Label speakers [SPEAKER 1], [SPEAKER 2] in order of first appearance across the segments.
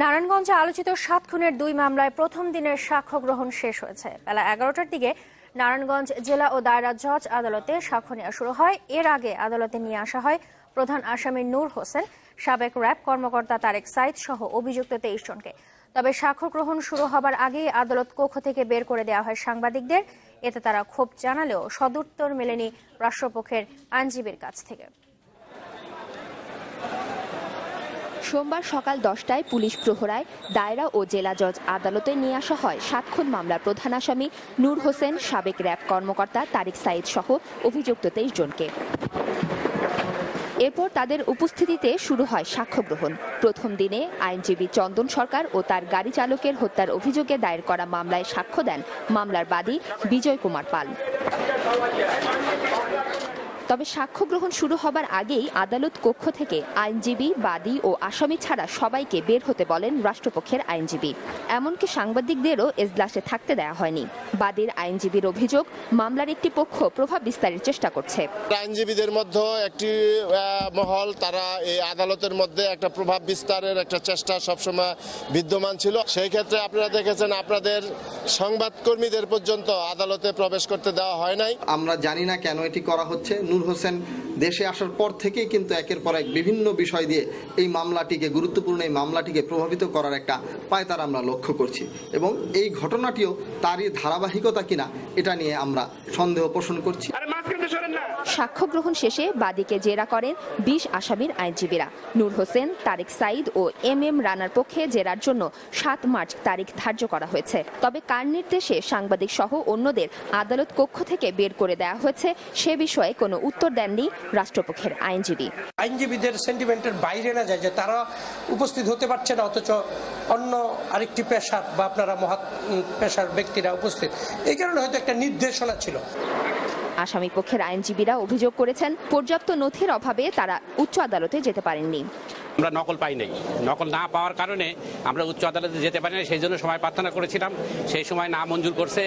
[SPEAKER 1] নারায়ণগঞ্জে আলোচিত সাত খুনের দুই মামলায় প্রথম দিনের সাক্ষ্য গ্রহণ শেষ হয়েছে। বেলা এগারোটার দিকে নারায়ণগঞ্জ জেলা ও দায়রা জজ আদালতে সাক্ষ্য নেওয়া শুরু হয়। এর আগে আদালতে নিয়ে আসা হয় প্রধান আসামি নূর হোসেন, সাবেক র্যাব কর্মকর্তা তারেক সাইদ সহ অভিযুক্ত তেইশ জনকে। তবে সাক্ষ্য গ্রহণ শুরু হবার আগেই আদালত কক্ষ থেকে বের করে দেওয়া হয় সাংবাদিকদের। এতে তারা ক্ষোভ জানালেও সদুত্তর মেলেনি রাষ্ট্রপক্ষের আইনজীবীর কাছ থেকে।
[SPEAKER 2] সোমবার সকাল দশটায় পুলিশ প্রহরায় দায়রা ও জেলা জজ আদালতে নিয়ে আসা হয়। সাত খুন মামলার প্রধান আসামি নূর হোসেন, সাবেক র্যাব কর্মকর্তা তারিক সাইদ সহ অভিযুক্ত তেইশ জনকে। এরপর তাদের উপস্থিতিতে শুরু হয় সাক্ষ্য গ্রহণ। প্রথম দিনে আইনজীবী চন্দন সরকার ও তার গাড়ি চালকের হত্যার অভিযোগে দায়ের করা মামলায় সাক্ষ্য দেন মামলার বাদী বিজয় কুমার পাল। তবে সাক্ষ্য গ্রহণ শুরু হবার আগেই আদালত কক্ষ থেকে আইনজীবী বাদী ও আসামি ছাড়া সবাইকে বের হতে বলেন রাষ্ট্রপক্ষের আইনজীবী। এমনকি সাংবাদিকদেরও এজলাসে থাকতে দেওয়া হয়নি। বাদীর আইনজীবীর অভিযোগ মামলার একটি পক্ষ প্রভাব বিস্তারের চেষ্টা করছে।
[SPEAKER 3] আইনজীবীদের মধ্যে একটি মহল তারা এই আদালতের মধ্যে একটা প্রভাব বিস্তারের একটা চেষ্টা সবসময় বিদ্যমান ছিল। সেই ক্ষেত্রে আপনারা দেখেছেন আপনাদের সংবাদকর্মীদের পর্যন্ত আদালতে প্রবেশ করতে দেওয়া হয় নাই।
[SPEAKER 4] আমরা জানি না কেন এটি করা হচ্ছে। নূর হোসেন দেশে আসার পর থেকেই কিন্তু একের পর এক বিভিন্ন বিষয় দিয়ে এই মামলাটিকে, গুরুত্বপূর্ণ এই মামলাটিকে প্রভাবিত করার একটা পায়তার আমরা লক্ষ্য করছি। এবং এই ঘটনাটিও তারই ধারাবাহিকতা কিনা, এটা নিয়ে আমরা সন্দেহ পোষণ করছি।
[SPEAKER 2] সাক্ষ্য গ্রহণ শেষে বাদীকে জেরা করেন বিশ আসামির আইনজীবীরা। নূর হোসেন তারেক সাইদ ও এম এম রানার পক্ষে জেরার জন্য সাত মার্চ তারিখ ধার্য করা হয়েছে। তবে কার নির্দেশে সাংবাদিক সহ অন্যদের আদালত কক্ষ থেকে বের করে দেওয়া হয়েছে সে বিষয়ে কোনো উত্তর দেননি রাষ্ট্রপক্ষের আইনজীবী।
[SPEAKER 5] আইনজীবীদের সেন্টিমেন্টের বাইরে না যায় যে তারা উপস্থিত হতে পারছে না অথচ অন্য আরেকটি পেশার বা আপনারা মহৎ পেশার ব্যক্তিরা উপস্থিত। এই কারণে হয়তো একটা নির্দেশনা ছিল।
[SPEAKER 2] আসামি পক্ষের আইনজীবীরা অভিযোগ করেছেন পর্যাপ্ত নথির অভাবে তারা উচ্চ আদালতে যেতে পারেননি।
[SPEAKER 6] আমরা নকল পাই নাই। নকল না পাওয়ার কারণে আমরা উচ্চ আদালতে যেতে পারি না সেই জন্য সময় প্রার্থনা করেছিলাম। সেই সময় না মঞ্জুর করছে।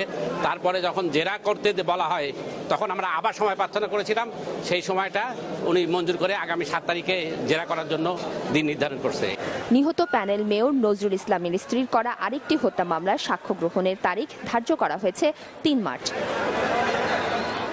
[SPEAKER 6] তারপরে যখন জেরা করতে বলা হয় তখন আমরা আবার সময় প্রার্থনা করেছিলাম। সেই সময়টা উনি মঞ্জুর করে আগামী সাত তারিখে জেরা করার জন্য দিন নির্ধারণ করছে।
[SPEAKER 2] নিহত প্যানেল মেয়র নজরুল ইসলামের স্ত্রীর করা আরেকটি হত্যা মামলার সাক্ষ্য গ্রহণের তারিখ ধার্য করা হয়েছে তিন মার্চ।